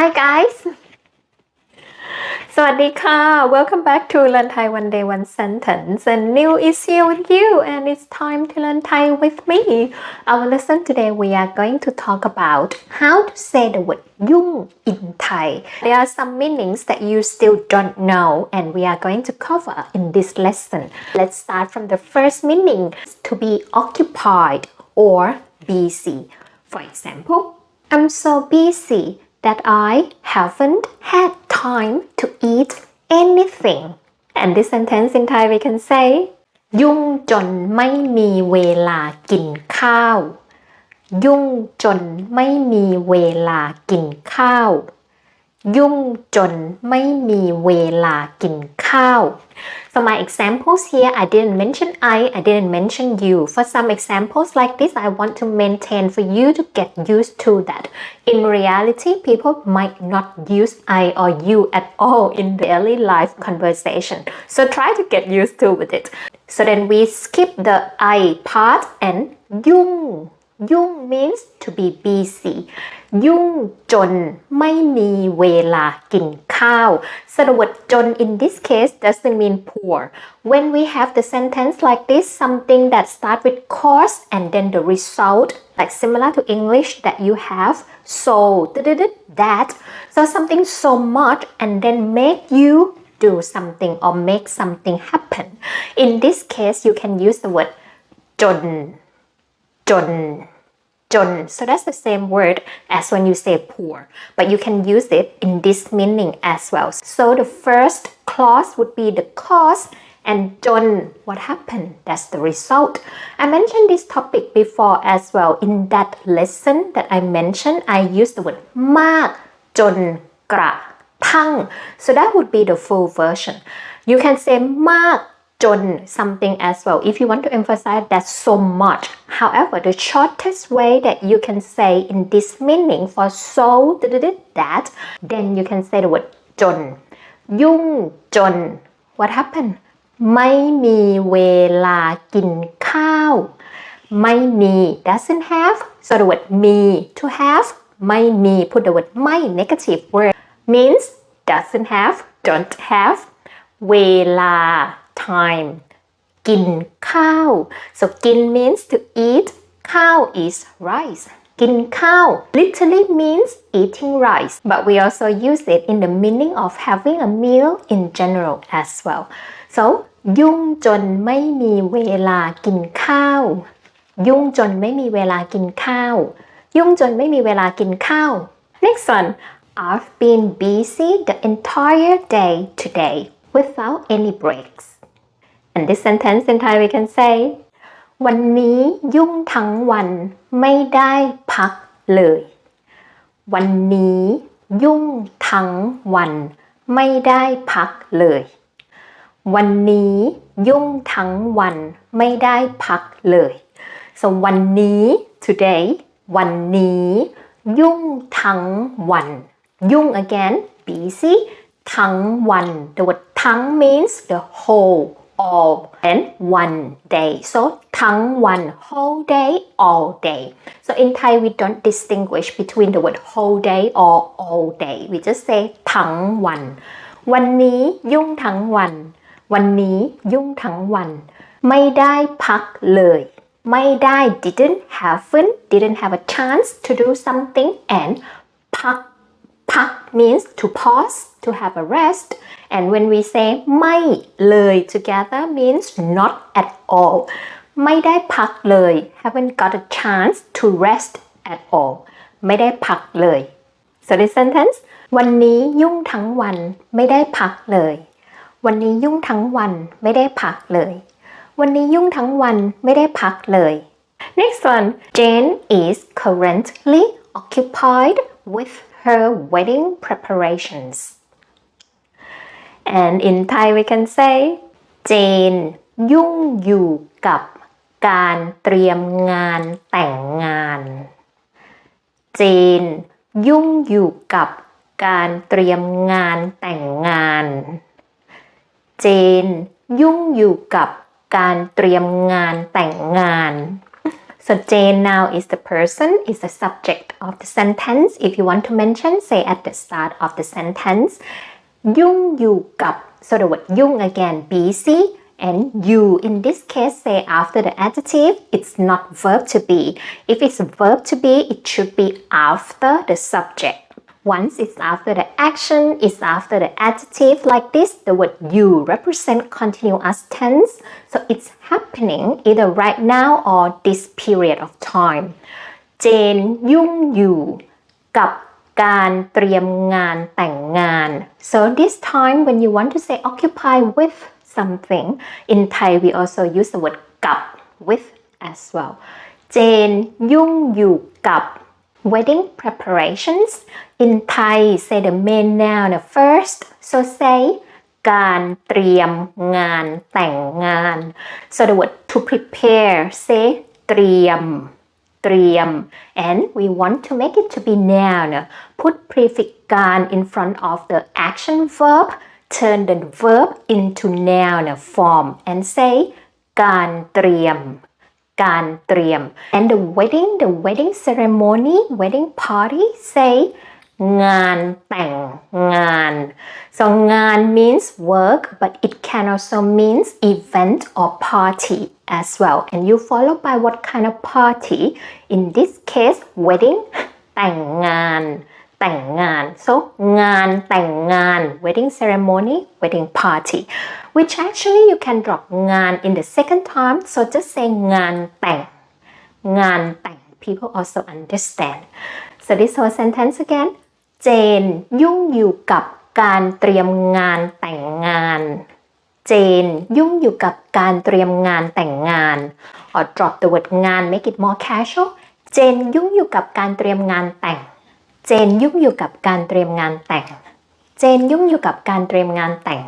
Hi guys สวัสดีค่ะ Welcome back to Learn Thai One Day One Sentence and New is here with you and it's time to learn Thai with me Our lesson today we are going to talk about how to say the word ยุ่ง in Thai There are some meanings that you still don't know and we are going to cover in this lesson Let's start from the first meaning to be occupied or busy For example I'm so busy That I haven't had time to eat anything. And this sentence in Thai we can say ยุ่งจนไม่มีเวลากินข้าว ยุ่งจนไม่มีเวลากินข้าว ยุ่งจนไม่มีเวลากินข้าว So my examples here, I didn't mention I, I didn't mention you. For some examples like this, I want to maintain for you to get used to that. In reality, people might not use I or you at all in daily life conversation. So try to get used to with it. So then we skip the I part and ยุ่ง ยุ่ง means to be busy ยุ่งจนไม่มีเวลากิน ข้าว so the word จน in this case doesn't mean poor when we have the sentence like this something that start with cause and then the result like similar to English that you have so that so something so much and then make you do something or make something happen in this case you can use the word จน จน จน so that's the same word as when you say poor but you can use it in this meaning as well so the first clause would be the cause and จน what happened that's the result I mentioned this topic before as well in that lesson that I mentioned I used the word มาก จน กระทั่ง so that would be the full version you can say มาก จน something as well if you want to emphasize that so much however the shortest way that you can say in this meaning for so that then you can say the word จน ยุ่งจน what happened ไม่มีเวลากินข้าว ไม่มี doesn't have so the word มี to have ไม่มี put the word ไม่ negative word means doesn't have don't have เวลา time กินข้าว so กิน means to eat ข้าว is rice กินข้าว literally means eating rice but we also use it in the meaning of having a meal in general as well so ยุ่งจนไม่มีเวลากินข้าว ยุ่งจนไม่มีเวลากินข้าว ยุ่งจนไม่มีเวลากินข้าว next one I've been busy the entire day today without any breaks And this sentence in Thai we can say วันนี้ยุ่งทั้งวันไม่ได้พักเลย วันนี้ยุ่งทั้งวันไม่ได้พักเลย วันนี้ยุ่งทั้งวันไม่ได้พักเลย so วันนี้ today วันนี้ ยุ่งทั้งวัน ยุ่ง again busy ทั้งวัน the word ทั้ง means the whole all and one day so ทั้งวัน whole day all day so in Thai we don't distinguish between the word whole day or all day we just say ทั้งวัน วันนี้ยุ่งทั้งวัน วันนี้ยุ่งทั้งวัน ไม่ได้พักเลย ไม่ได้ didn't haven't didn't have a chance to do something and พัก พัก means to pause to have a rest and when we say ไม่เลย together means not at all ไม่ได้พักเลย haven't got a chance to rest at all ไม่ได้พักเลย so this sentence วันนี้ยุ่งทั้งวันไม่ได้พักเลย วันนี้ยุ่งทั้งวันไม่ได้พักเลย วันนี้ยุ่งทั้งวันไม่ได้พักเลย next one Jane is currently occupied with her wedding preparations and in Thai we can say เจนยุ่งอยู่กับการเตรียมงานแต่งงาน เจนยุ่งอยู่กับการเตรียมงานแต่งงาน เจนยุ่งอยู่กับการเตรียมงานแต่งงาน So Jane now is the person, is the subject of the sentence. If you want to mention, say at the start of the sentence. Yung you got. So the word yung again, busy. And you, in this case, say after the adjective, it's not verb to be. If it's verb to be, it should be after the subject. once it's after the action it's after the adjective like this the word you represent continuous tense so it's happening either right now or this period of time เจนยุ่งอยู่กับการเตรียมงานแต่งงาน so this time when you want to say occupy with something in Thai we also use the word กับ with as well เจนยุ่งอยู่กับ wedding preparations in Thai say the main noun first so say การเตรียมงานแต่งงาน so the word to prepare say เตรียม เตรียม and we want to make it to be noun put prefix การ in front of the action verb turn the verb into noun form and say การเตรียม การเตรียม and the wedding the wedding ceremony wedding party say งานแต่งงาน so งาน means work but it can also means event or party as well and you follow by what kind of party in this case wedding แต่งงาน แต่งงาน so งานแต่งงาน wedding ceremony wedding party which actually you can drop งาน in the second time so just say งานแต่ง งานแต่ง people also understand so this whole sentence again เจนยุ่งอยู่กับการเตรียมงานแต่งงาน เจนยุ่งอยู่กับการเตรียมงานแต่งงาน or drop the word งาน make it more casual เจนยุ่งอยู่กับการเตรียมงานแต่ง เจนยุ่งอยู่กับการเตรียมงานแต่ง เจนยุ่งอยู่กับการเตรียมงานแต่ง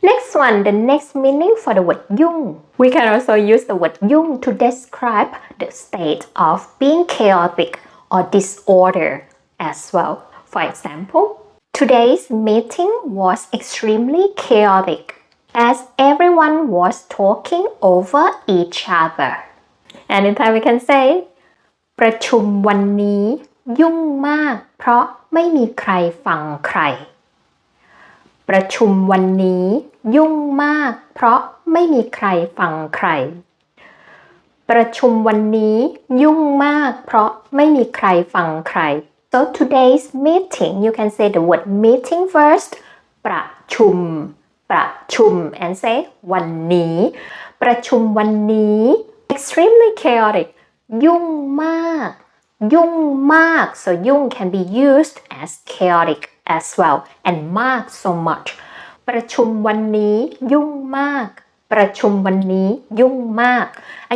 Next one, the next meaning for the word yung. We can also use the word yung to describe the state of being chaotic or disorder as well. For example, today's meeting was extremely chaotic as everyone was talking over each other. And in Thai we can say ประชุมวันนี้ ยุ่งมากเพราะไม่มีใครฟังใคร ประชุมวันนี้ ยุ่งมากเพราะไม่มีใครฟังใคร ประชุมวันนี้ ยุ่งมากเพราะไม่มีใครฟังใคร so today's meeting you can say the word meeting first ประชุม ประชุม and say วันนี้ ประชุมวันนี้ extremely chaotic ยุ่งมาก ยุ่งมาก so ยุ่ง can be used as chaotic as well and มาก so much ประชุมวันนี้ยุ่งมาก ประชุมวันนี้ยุ่งมาก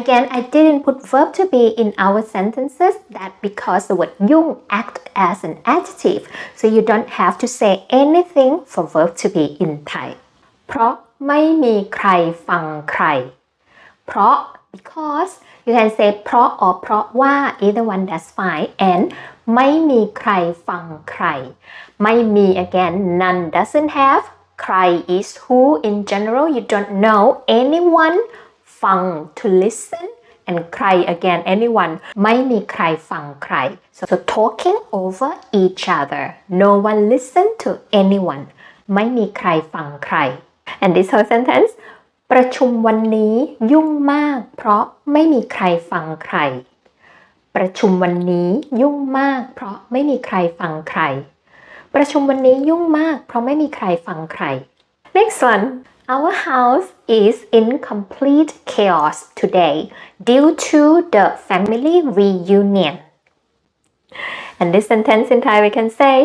again I didn't put verb to be in our sentences that because the word ยุ่ง act as an adjective so you don't have to say anything for verb to be in Thai เพราะไม่มีใครฟังใคร เพราะ because you can say เพราะ or เพราะว่า either one that's fine and ไม่มีใครฟังใคร ไม่มี again none doesn't have ใคร is who in general you don't know anyone ฟัง to listen and ใคร again anyone ไม่มีใครฟังใคร so, so talking over each other no one listen to anyone ไม่มีใครฟังใคร and this whole sentence ประชุมวันนี้ยุ่งมาก เพราะไม่มีใครฟังใคร ประชุมวันนี้ยุ่งมาก เพราะไม่มีใครฟังใคร ประชุมวันนี้ยุ่งมาก เพราะไม่มีใครฟังใคร Next one Our house is in complete chaos today due to the family reunion and this sentence in Thai we can say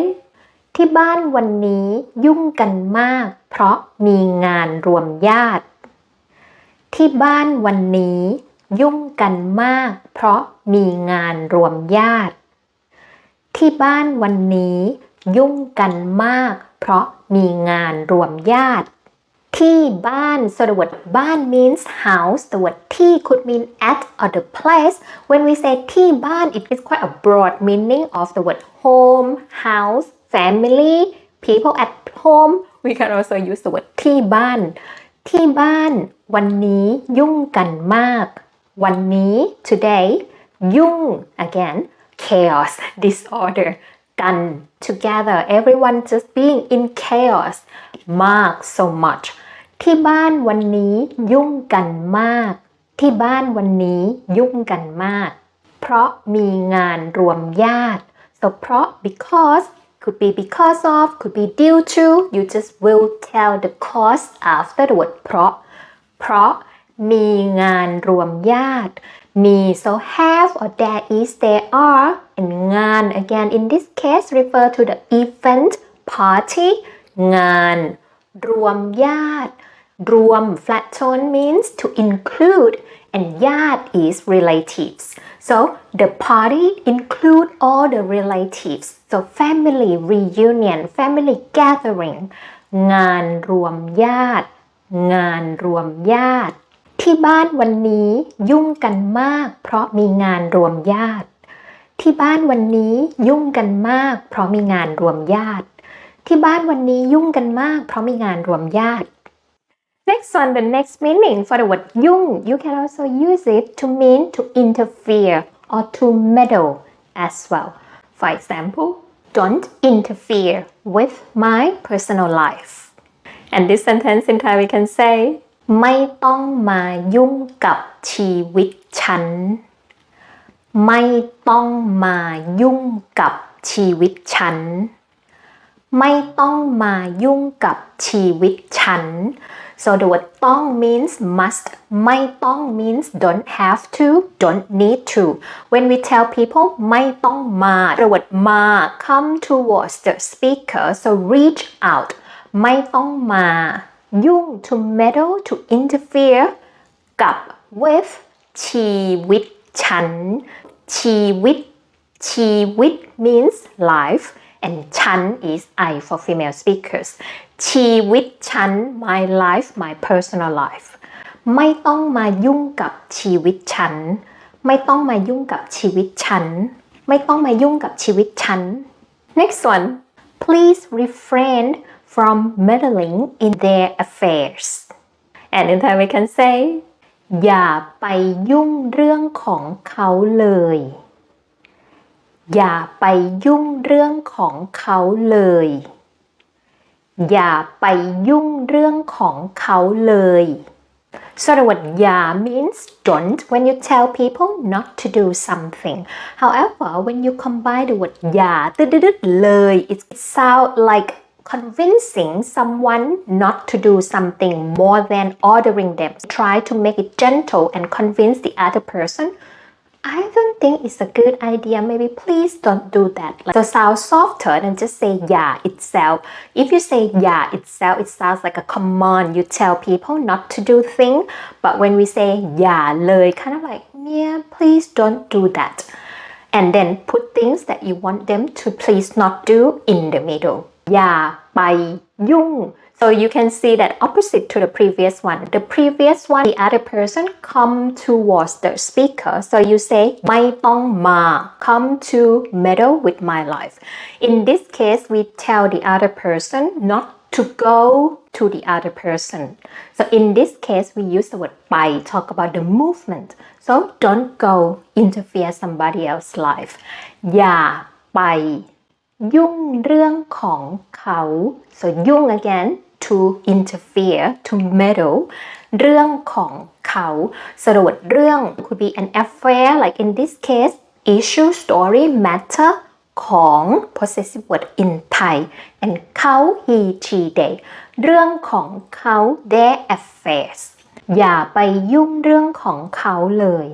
ที่บ้านวันนี้ยุ่งกันมาก เพราะมีงานรวมญาติ ที่บ้านวันนี้ยุ่งกันมาก เพราะมีงานรวมญาติ ที่บ้านวันนี้ยุ่งกันมาก เพราะมีงานรวมญาติ ที่บ้าน so the word บ้าน means house the word ที่ could mean at or the place when we say ที่บ้าน it is quite a broad meaning of the word home house family people at home we can also use the word ที่บ้าน ที่บ้านวันนี้ยุ่งกันมาก วันนี้ today ยุ่ง again chaos disorder กัน together everyone just being in chaos มาก so much ที่บ้านวันนี้ยุ่งกันมาก ที่บ้านวันนี้ยุ่งกันมาก เพราะมีงานรวมญาติ so เพราะ because could be because of could be due to you just will tell the cause after the word เพราะ เพราะมีงานรวมญาติ มี so have or there is there are and งาน again in this case refer to the event party งาน รวมญาติ รวม flat tone means to include and ญาติ is relatives so the party include all the relatives so family reunion family gathering งานรวมญาติ งานรวมญาติ ที่บ้านวันนี้ยุ่งกันมาก เพราะมีงานรวมญาติ ที่บ้านวันนี้ยุ่งกันมาก เพราะมีงานรวมญาติ ที่บ้านวันนี้ยุ่งกันมาก เพราะมีงานรวมญาติ Next one, the next meaning for the word yung, you can also use it to mean to interfere or to meddle as well. For example, don't interfere with my personal life. And this sentence in Thai we can say ไม่ต้องมายุ่งกับชีวิตฉัน ไม่ต้องมายุ่งกับชีวิตฉัน ไม่ต้องมายุ่งกับชีวิตฉัน so the word ต้อง means must ไม่ต้อง means don't have to don't need to when we tell people ไม่ต้องมา the word มา come towards the speaker so reach out ไม่ต้องมา ยุ่ง to meddle to interfere กับ with ชีวิตฉัน ชีวิต ชีวิต means life And ฉัน is I for female speakers ชีวิตฉัน my life my personal life ไม่ต้องมายุ่งกับชีวิตฉัน ไม่ต้องมายุ่งกับชีวิตฉัน ไม่ต้องมายุ่งกับชีวิตฉัน next one please refrain from meddling in their affairs and in Thai we can say อย่าไปยุ่งเรื่องของเขาเลย อย่าไปยุ่งเรื่องของเขาเลย อย่าไปยุ่งเรื่องของเขาเลย So the word ya means don't when you tell people not to do something. However, when you combine the word ya เลย it sounds like convincing someone not to do something more than ordering them. Try to make it gentle and convince the other person I don't think it's a good idea. Maybe please don't do that. Like, so sound softer than just say yeah itself. If you say yeah itself, it sounds like a command. You tell people not to do things. But when we say yeah เลย kind of like yeah, please don't do that. And then put things that you want them to please not do in the middle. อย่าไปยุ่ง so you can see that opposite to the previous one. The previous one, the other person come towards the speaker. So you say, my Tong Ma, come to meddle with my life. In this case, we tell the other person not to go to the other person. So in this case, we use the word by, talk about the movement. So don't go interfere somebody else's life. Yeah, by ยุ่งเรื่องของเขา so ยุ่ง again to interfere to meddle เรื่องของเขาสรุปเรื่อง could be an affair like in this case issue story matter ของ possessive word in Thai and เขา he she they เรื่องของเขา their affairs อย่าไปยุ่งเรื่องของเขาเลย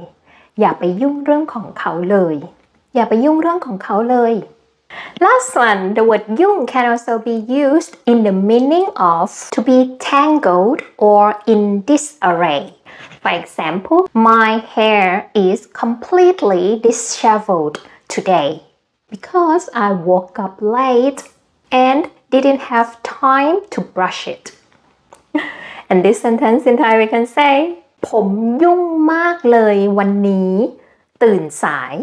อย่าไปยุ่งเรื่องของเขาเลย อย่าไปยุ่งเรื่องของเขาเลย Last one, the word yung can also be used in the meaning of to be tangled or in disarray. For example, my hair is completely disheveled today because I woke up late and didn't have time to brush it. and this sentence in Thai we can say ผมยุ่งมากเลยวันนี้ ตื่นสาย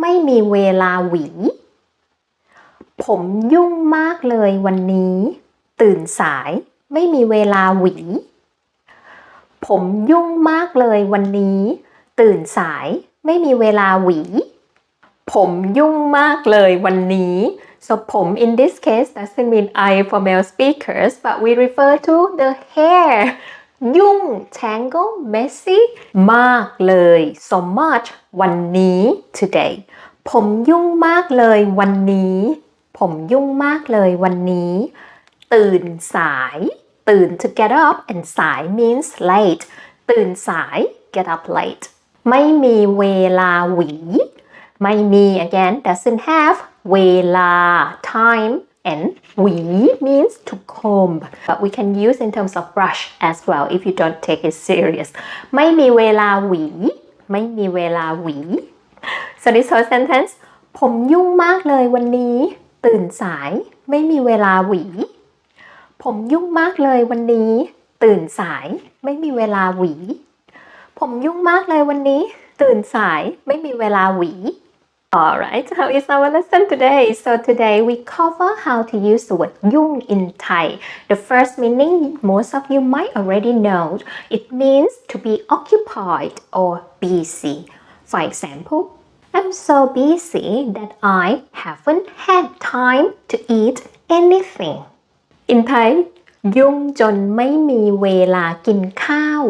ไม่มีเวลาหวี ผมยุ่งมากเลยวันนี้ ตื่นสาย ไม่มีเวลาหวี ผมยุ่งมากเลยวันนี้ ตื่นสาย ไม่มีเวลาหวี ผมยุ่งมากเลยวันนี้ so ผม in this case doesn't mean I for male speakers but we refer to the hair ยุ่ง tangle messy มากเลย so much วันนี้ today ผมยุ่งมากเลยวันนี้ ผมยุ่งมากเลยวันนี้ ตื่นสาย ตื่น to get up and สาย means late ตื่นสาย get up late ไม่มีเวลาหวี ไม่มี again doesn't have เวลา time and หวี means to comb but we can use in terms of brush as well if you don't take it serious ไม่มีเวลาหวี ไม่มีเวลาหวี so this whole sentence ผมยุ่งมากเลยวันนี้ ตื่นสายไม่มีเวลาหวี ผมยุ่งมากเลยวันนี้ ตื่นสายไม่มีเวลาหวี ผมยุ่งมากเลยวันนี้ ตื่นสายไม่มีเวลาหวี Alright, how is our lesson today? So today we cover how to use the word yung in Thai. The first meaning most of you might already know. It means to be occupied or busy. For example, I'm so busy that I haven't had time to eat anything. In Thai ยุ่งจนไม่มีเวลากินข้าว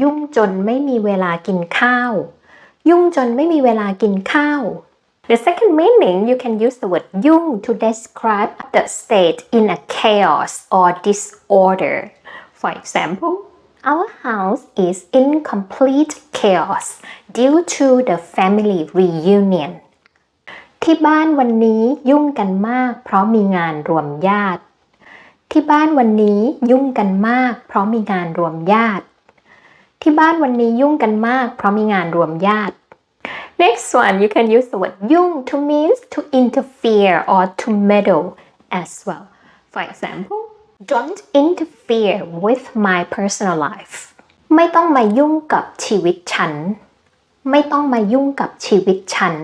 ยุ่งจนไม่มีเวลากินข้าว ยุ่งจนไม่มีเวลากินข้าว The second meaning you can use the word ยุ่ง to describe the state in a chaos or disorder. For example, our house is in complete chaos due to the family reunion. ที่บ้านวันนี้ยุ่งกันมาก เพราะมีงานรวมญาติ ที่บ้านวันนี้ยุ่งกันมาก เพราะมีงานรวมญาติ ที่บ้านวันนี้ยุ่งกันมาก เพราะมีงานรวมญาติ Next one you can use the word ยุ่ง to means to interfere or to meddle as well For example don't interfere with my personal life ไม่ต้องมายุ่งกับชีวิตฉัน ไม่ต้องมายุ่งกับชีวิตฉัน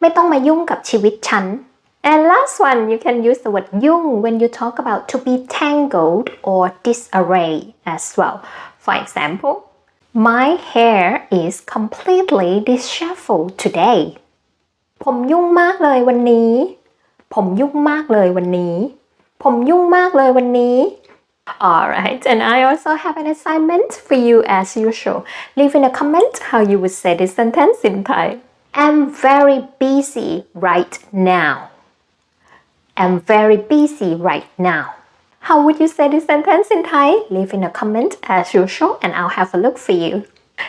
ไม่ต้องมายุ่งกับชีวิตฉัน And last one, you can use the word yung when you talk about to be tangled or disarray as well. For example, my hair is completely disheveled today. ผมยุ่งมากเลยวันนี้ ผมยุ่งมากเลยวันนี้ ผมยุ่งมากเลยวันนี้ Alright, and I also have an assignment for you as usual. Leave in a comment how you would say this sentence in Thai. I'm very busy right now. I'm very busy right now. How would you say this sentence in Thai? Leave in a comment as usual and I'll have a look for you.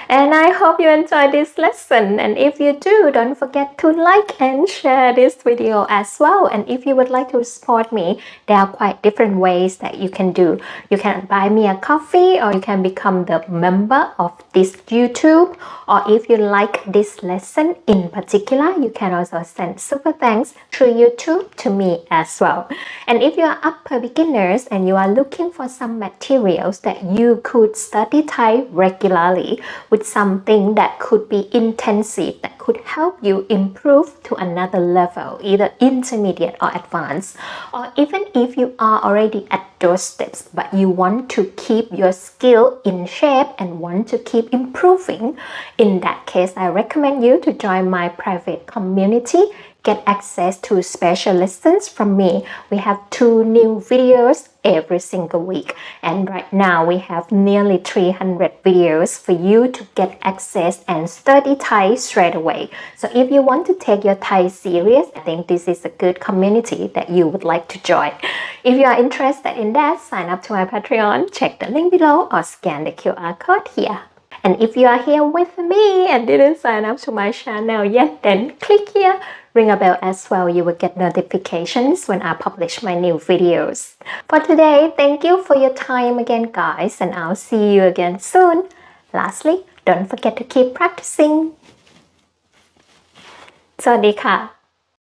And I hope you enjoyed this lesson. And if you do, don't forget to like and share this video as well. And if you would like to support me, there are quite different ways that you can do. You can buy me a coffee or you can become the member of this YouTube. Or if you like this lesson in particular, you can also send super thanks through YouTube to me as well. And if you are upper beginners and you are looking for some materials that you could study Thai regularly, with something that could be intensive that could help you improve to another level, either intermediate or advanced. Or even if you are already at those steps, but you want to keep your skill in shape and want to keep improving, in that case, I recommend you to join my private community get access to special lessons from me. We have two new videos every single week. And right now we have nearly 300 videos for you to get access and study Thai straight away. So if you want to take your Thai serious, I think this is a good community that you would like to join. If you are interested in that, sign up to my Patreon, check the link below or scan the QR code here. And if you are here with me and didn't sign up to my channel yet, then click here ring a bell as well. You will get notifications when I publish my new videos. For today, thank you for your time again, guys, and I'll see you again soon. Lastly, don't forget to keep practicing. สวัสดีค่ะ